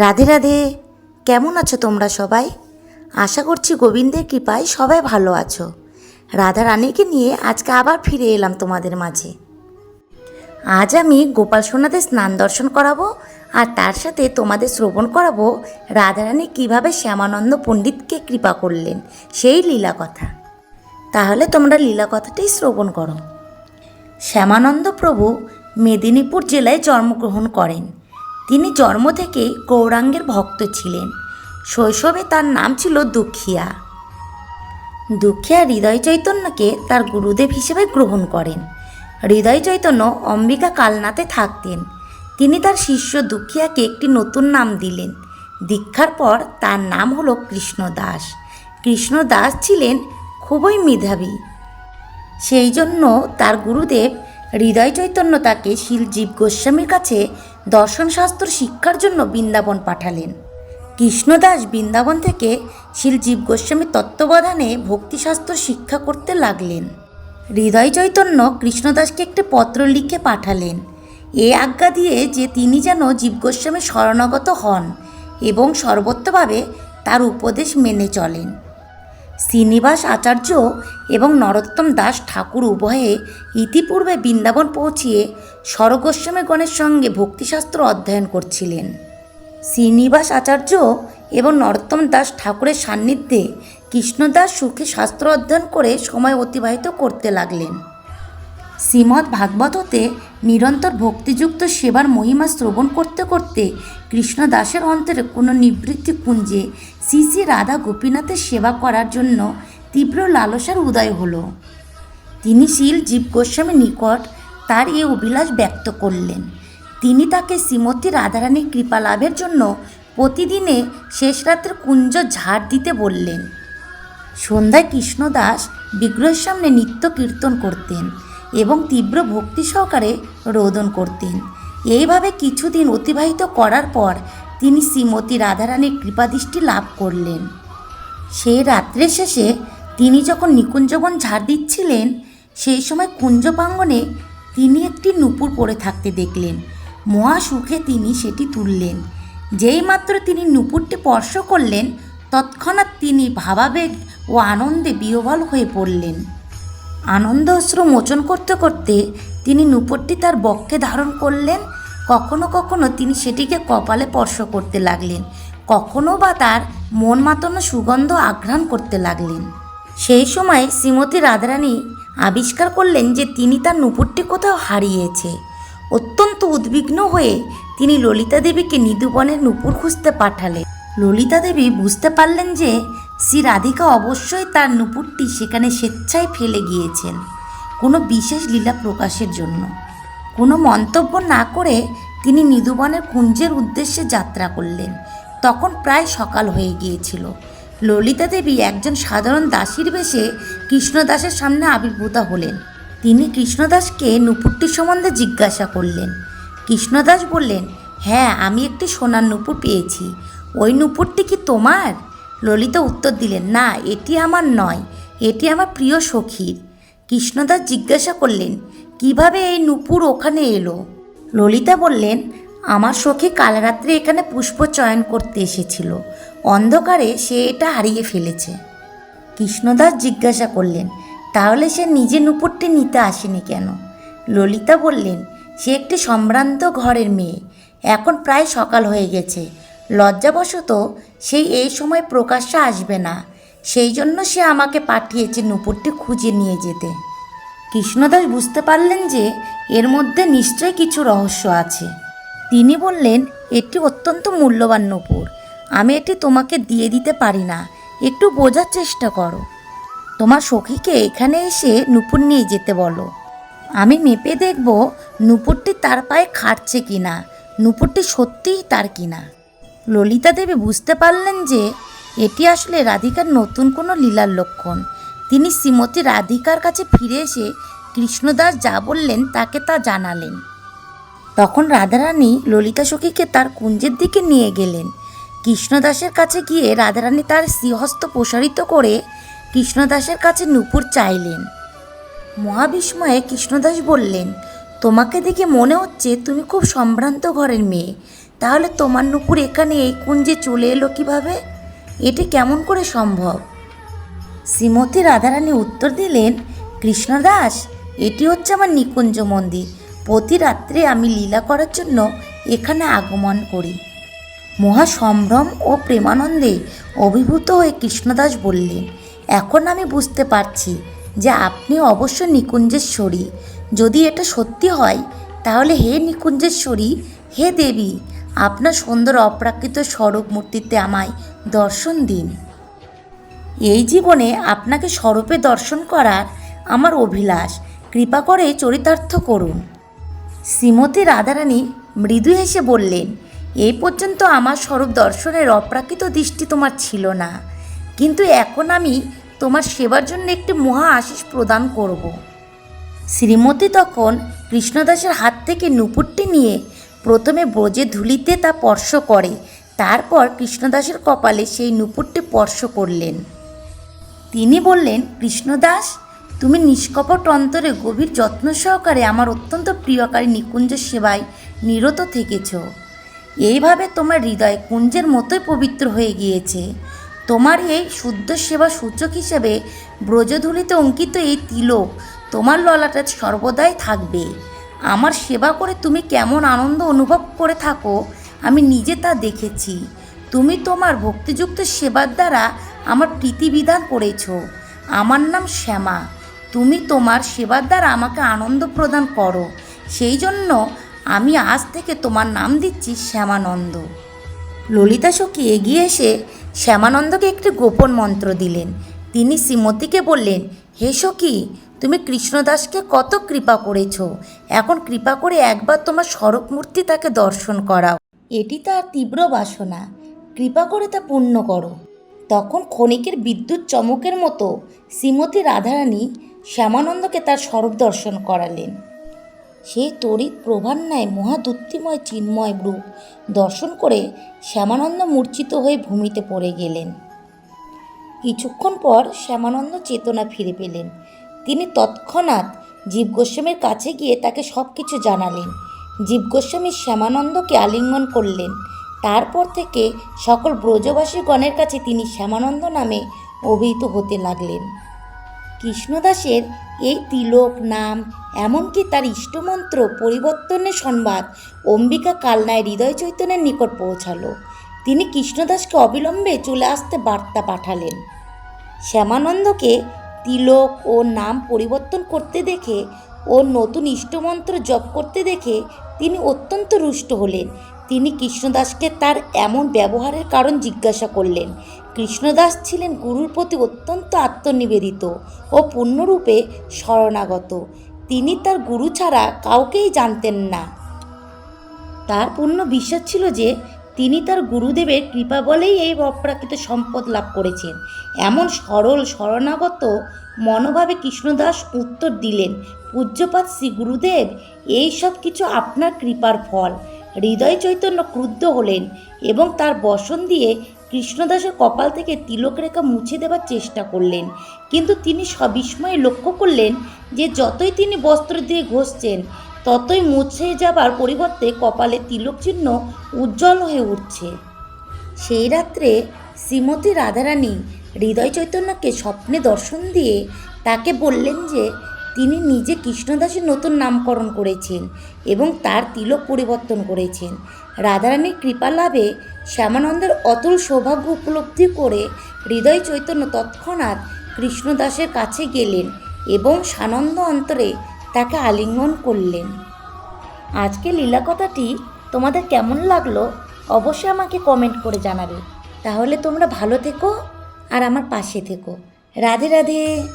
রাধে রাধে। কেমন আছো তোমরা সবাই? আশা করছি গোবিন্দের কৃপায় সবাই ভালো আছো। রাধা রানীকে নিয়ে আজকে আবার ফিরে এলাম তোমাদের মাঝে। আজ আমি গোপাল সোনাদের স্নান দর্শন করাবো আর তার সাথে তোমাদের শ্রবণ করাবো রাধারানী কীভাবে শ্যামানন্দ পণ্ডিতকে কৃপা করলেন, সেই লীলা কথা। তাহলে তোমরা লীলা কথাটাই শ্রবণ করো। শ্যামানন্দ প্রভু মেদিনীপুর জেলায় জন্মগ্রহণ করেন। তিনি জন্ম থেকেই গৌরাঙ্গের ভক্ত ছিলেন। শৈশবে তার নাম ছিল দুঃখিয়া। দুঃখিয়া হৃদয় চৈতন্যকে তার গুরুদেব হিসেবে গ্রহণ করেন। হৃদয় চৈতন্য অম্বিকা কালনাতে থাকতেন। তিনি তার শিষ্য দুঃখিয়াকে একটি নতুন নাম দিলেন। দীক্ষার পর তার নাম হলো কৃষ্ণদাস। কৃষ্ণদাস ছিলেন খুবই মেধাবী। সেই জন্য তার গুরুদেব হৃদয় চৈতন্য তাকে শিলজীব গোস্বামীর কাছে দর্শনশাস্ত্র শিক্ষার জন্য বৃন্দাবন পাঠালেন। কৃষ্ণদাস বৃন্দাবন থেকে শিলজীব গোস্বামীর তত্ত্বাবধানে ভক্তিশাস্ত্র শিক্ষা করতে লাগলেন। হৃদয় চৈতন্য কৃষ্ণদাসকে একটি পত্র লিখে পাঠালেন। এ আজ্ঞা দিয়ে যে তিনি যেন জীব গোস্বামীর শরণাগত হন এবং সর্বত্রভাবে তার উপদেশ মেনে চলেন। শ্রীনিবাস আচার্য এবং নরোত্তম দাস ঠাকুর উভয়ে ইতিপূর্বে বৃন্দাবন পৌঁছিয়ে স্বরগোস্বামী গণের সঙ্গে ভক্তিশাস্ত্র অধ্যয়ন করছিলেন। শ্রীনিবাস আচার্য এবং নরোত্তম দাস ঠাকুরের সান্নিধ্যে কৃষ্ণদাস সুখে শাস্ত্র অধ্যয়ন করে সময় অতিবাহিত করতে লাগলেন। শ্রীমদ্ ভাগবততে নিরন্তর ভক্তিযুক্ত সেবার মহিমা শ্রবণ করতে করতে কৃষ্ণদাসের অন্তরে কোনো নিবৃত্তি কুঞ্জে শ্রী শ্রী রাধা গোপীনাথের সেবা করার জন্য তীব্র লালসার উদয় হলো। তিনি শীল জীব গোস্বামীর নিকট তার এই অভিলাষ ব্যক্ত করলেন। তিনি তাকে শ্রীমতী রাধারানীর কৃপা লাভের জন্য প্রতিদিনে শেষ রাতের কুঞ্জ ঝাড় দিতে বললেন। সন্ধ্যায় কৃষ্ণদাস বিগ্রহের সামনে নিত্য কীর্তন করতেন। এবং তীব্র ভক্তি সহকারে রোদন করতেন। এইভাবে কিছুদিন অতিবাহিত করার পর তিনি শ্রীমতী রাধারানীর কৃপাদৃষ্টি লাভ করলেন। সেই রাত্রের শেষে তিনি যখন নিকুঞ্জবন ঝাড় দিচ্ছিলেন, সেই সময় কুঞ্জ প্রাঙ্গণে তিনি একটি নুপুর পরে থাকতে দেখলেন। মহা সুখে তিনি সেটি তুললেন। যেই মাত্র তিনি নুপুরটি স্পর্শ করলেন, তৎক্ষণাৎ তিনি ভাবাবেগ ও আনন্দে বিহবল হয়ে পড়লেন। আনন্দ অশ্রু মোচন করতে করতে তিনি নুপুরটি তার বক্ষে ধারণ করলেন। কখনো কখনো তিনি সেটিকে কপালে স্পর্শ করতে লাগলেন। কখনো বা তার মন মাতানো সুগন্ধ আঘ্রাণ করতে লাগলেন। সেই সময় শ্রীমতী রাধারানী আবিষ্কার করলেন যে তিনি তার নূপুরটি কোথাও হারিয়েছে। অত্যন্ত উদ্বিগ্ন হয়ে তিনি ললিতা দেবীকে নিদুবনের নুপুর খুঁজতে পাঠালেন। ললিতা দেবী বুঝতে পারলেন যে শ্রী রাধিকা অবশ্যই তার নুপুরটি সেখানে স্বেচ্ছায় ফেলে গিয়েছেন, কোনো বিশেষ লীলা প্রকাশের জন্য। কোনো মন্তব্য না করে তিনি নিদুবনের কুঞ্জের উদ্দেশ্যে যাত্রা করলেন। তখন প্রায় সকাল হয়ে গিয়েছিল। ললিতা দেবী একজন সাধারণ দাসীর বেশে কৃষ্ণদাসের সামনে আবির্ভূতা হলেন। তিনি কৃষ্ণদাসকে নুপুরটি সম্বন্ধে জিজ্ঞাসা করলেন। কৃষ্ণদাস বললেন হ্যাঁ আমি একটি সোনার নুপুর পেয়েছি। ওই নুপুরটি কি তোমার? ললিতা উত্তর দিলেন, না, এটি আমার নয়, এটি আমার প্রিয় সখীর। কৃষ্ণদাস জিজ্ঞাসা করলেন, কীভাবে এই নুপুর ওখানে এলো? ললিতা বললেন, আমার সখী কাল রাত্রে এখানে পুষ্প চয়ন করতে এসেছিল, অন্ধকারে সে এটা হারিয়ে ফেলেছে। কৃষ্ণদাস জিজ্ঞাসা করলেন, তাহলে সে নিজে নুপুরটি নিতে আসেনি কেন? ললিতা বললেন, সে একটি সম্ভ্রান্ত ঘরের মেয়ে, এখন প্রায় সকাল হয়ে গেছে লজ্জাবশত সেই এই সময় প্রকাশ্যে আসবে না। সেই জন্য সে আমাকে পাঠিয়েছে নুপুরটি খুঁজে নিয়ে যেতে। কৃষ্ণদাস বুঝতে পারলেন যে এর মধ্যে নিশ্চয় কিছু রহস্য আছে। তিনি বললেন, এটি অত্যন্ত মূল্যবান নূপুর। আমি এটি তোমাকে দিয়ে দিতে পারি না। একটু বোঝার চেষ্টা করো। তোমার সখীকে এখানে এসে নূপুর নিয়ে যেতে বলো। আমি মেপে দেখব নূপুরটি তার পায়ে খাটছে কিনা। নূপুরটি সত্যিই তার কিনা। ললিতা দেবী বুঝতে পারলেন যে এটি আসলে রাধিকার নতুন কোনো লীলার লক্ষণ। তিনি শ্রীমতী রাধিকার কাছে ফিরে এসে কৃষ্ণদাস যা বললেন তাকে তা জানালেন। তখন রাধারানী ললিতা সখীকে তার কুঞ্জের দিকে নিয়ে গেলেন। কৃষ্ণদাসের কাছে গিয়ে রাধারানী তার শ্রীহস্ত প্রসারিত করে কৃষ্ণদাসের কাছে নূপুর চাইলেন। মহাবিস্ময়ে কৃষ্ণদাস বললেন, তোমাকে দেখে মনে হচ্ছে তুমি খুব সম্ভ্রান্ত ঘরের মেয়ে। তাহলে তোমার নুপুর এখানে এই কুঞ্জে চলে এলো কীভাবে? এটি কেমন করে সম্ভব? শ্রীমতী রাধারানী উত্তর দিলেন, কৃষ্ণদাস, এটি হচ্ছে আমার নিকুঞ্জ মন্দির। প্রতি রাত্রে আমি লীলা করার জন্য এখানে আগমন করি। মহা সম্ভ্রম ও প্রেমানন্দে অভিভূত হয়ে কৃষ্ণদাস বললেন, এখন আমি বুঝতে পারছি যে আপনি অবশ্য নিকুঞ্জেশ্বরী। যদি এটা সত্যি হয়, তাহলে হে নিকুঞ্জেশ্বরী, হে দেবী আপনার সুন্দর অপ্রাকৃত স্বরূপ মূর্তিতে আমায় দর্শন দিন। এই জীবনে আপনাকে স্বরূপে দর্শন করার আমার অভিলাষ। কৃপা করে চরিতার্থ করুন। শ্রীমতী রাধারানী মৃদু হেসে বললেন এই পর্যন্ত আমার স্বরূপ দর্শনের অপ্রাকৃত দৃষ্টি তোমার ছিল না। কিন্তু এখন আমি তোমার সেবার জন্য একটি মহা আশিস প্রদান করব। শ্রীমতী তখন কৃষ্ণদাসের হাত থেকে নুপুরটি নিয়ে প্রথমে ব্রজে ধুলিতে তা স্পর্শ করে, তারপর কৃষ্ণদাসের কপালে সেই নুপুরটি স্পর্শ করলেন। তিনি বললেন, কৃষ্ণদাস, তুমি নিষ্কপট অন্তরে গভীর যত্ন সহকারে আমার অত্যন্ত প্রিয়কারী নিকুঞ্জ সেবায় নিরত থেকেছ। এইভাবে তোমার হৃদয় কুঞ্জের মতোই পবিত্র হয়ে গিয়েছে। তোমার এই শুদ্ধ সেবা সূচক হিসেবে ব্রজধূলিতে অঙ্কিত এই তিলক তোমার ললাটা সর্বদাই থাকবে। আমার সেবা করে তুমি কেমন আনন্দ অনুভব করে থাকো, আমি নিজে তা দেখেছি। তুমি তোমার ভক্তিযুক্ত সেবার দ্বারা আমার প্রীতিবিধান করেছ। আমার নাম শ্যামা। তুমি তোমার সেবার দ্বারা আমাকে আনন্দ প্রদান করো। সেই জন্য আমি আজ থেকে তোমার নাম দিচ্ছি শ্যামানন্দ। ললিতা সখী এগিয়ে এসে শ্যামানন্দকে একটি গোপন মন্ত্র দিলেন। তিনি শ্রীমতীকে বললেন, হে সখী তুমি কৃষ্ণদাসকে কত কৃপা করেছ? এখন কৃপা করে একবার তোমার স্বরূপ মূর্তি তাকে দর্শন করাও। এটি তার তীব্র বাসনা। কৃপা করে তা পূর্ণ করো। তখন ক্ষণিকের বিদ্যুৎ চমকের মতো শ্রীমতী রাধারানী শ্যামানন্দকে তার স্বরূপ দর্শন করালেন। সেই তড়িৎ প্রভার ন্যায় মহাদুত্তিময় চিন্ময় রূপ দর্শন করে শ্যামানন্দ মূর্ছিত হয়ে ভূমিতে পড়ে গেলেন। কিছুক্ষণ পর শ্যামানন্দ চেতনা ফিরে পেলেন। তিনি তৎক্ষণাৎ জীব গোস্বামীর কাছে গিয়ে তাকে সব কিছু জানালেন। জীব গোস্বামী শ্যামানন্দকে আলিঙ্গন করলেন। তারপর থেকে সকল ব্রজবাসীগণের কাছে তিনি শ্যামানন্দ নামে অভিহিত হতে লাগলেন। কৃষ্ণদাসের এই তিলক নাম, এমনকি তার ইষ্টমন্ত্র পরিবর্তনের সংবাদ অম্বিকা কালনায় হৃদয় চৈতন্যের নিকট পৌঁছালো। তিনি কৃষ্ণদাসকে অবিলম্বে চলে আসতে বার্তা পাঠালেন। শ্যামানন্দকে তিলক ও নাম পরিবর্তন করতে দেখে ও নতুন ইষ্টমন্ত্র জপ করতে দেখে তিনি অত্যন্ত রুষ্ট হলেন। তিনি কৃষ্ণদাসকে তার এমন ব্যবহারের কারণ জিজ্ঞাসা করলেন। কৃষ্ণদাস ছিলেন গুরুর প্রতি অত্যন্ত আত্মনিবেদিত ও পূর্ণরূপে শরণাগত। তিনি তার গুরু ছাড়া কাউকেই জানতেন না। তার পূর্ণ বিশ্বাস ছিল যে তিনি তার গুরুদেবের কৃপা বলেই এই অপ্রাকৃত সম্পদ লাভ করেছেন। এমন সরল, শরণাগত, মনোভাবে কৃষ্ণদাস উত্তর দিলেন পূজ্যপাত শ্রী গুরুদেব, এই সব কিছু আপনার কৃপার ফল। হৃদয় চৈতন্য ক্রুদ্ধ হলেন এবং তার বসন দিয়ে কৃষ্ণদাসের কপাল থেকে তিলক রেখা মুছে দেবার চেষ্টা করলেন। কিন্তু তিনি সবিস্ময়ে লক্ষ্য করলেন যে যতই তিনি বস্ত্র দিয়ে ঘষছেন ততই মুছে যাবার পরিবর্তে কপালে তিলক চিহ্ন উজ্জ্বল হয়ে উঠছে। সেই রাত্রে শ্রীমতী রাধারানী হৃদয় চৈতন্যকে স্বপ্নে দর্শন দিয়ে তাকে বললেন যে, তিনি নিজে কৃষ্ণদাসের নতুন নামকরণ করেছেন এবং তার তিলক পরিবর্তন করেছেন। রাধারানীর কৃপা লাভে শ্যামানন্দের অতুল সৌভাগ্য উপলব্ধি করে হৃদয় চৈতন্য তৎক্ষণাৎ কৃষ্ণদাসের কাছে গেলেন এবং সানন্দ অন্তরে তাকে আলিঙ্গন করলেন। আজকে লীলা কথাটি তোমাদের কেমন লাগল অবশ্যই আমাকে কমেন্ট করে জানাবে। তাহলে তোমরা ভালো থেকো আর আমার পাশে থেকো। রাধে রাধে।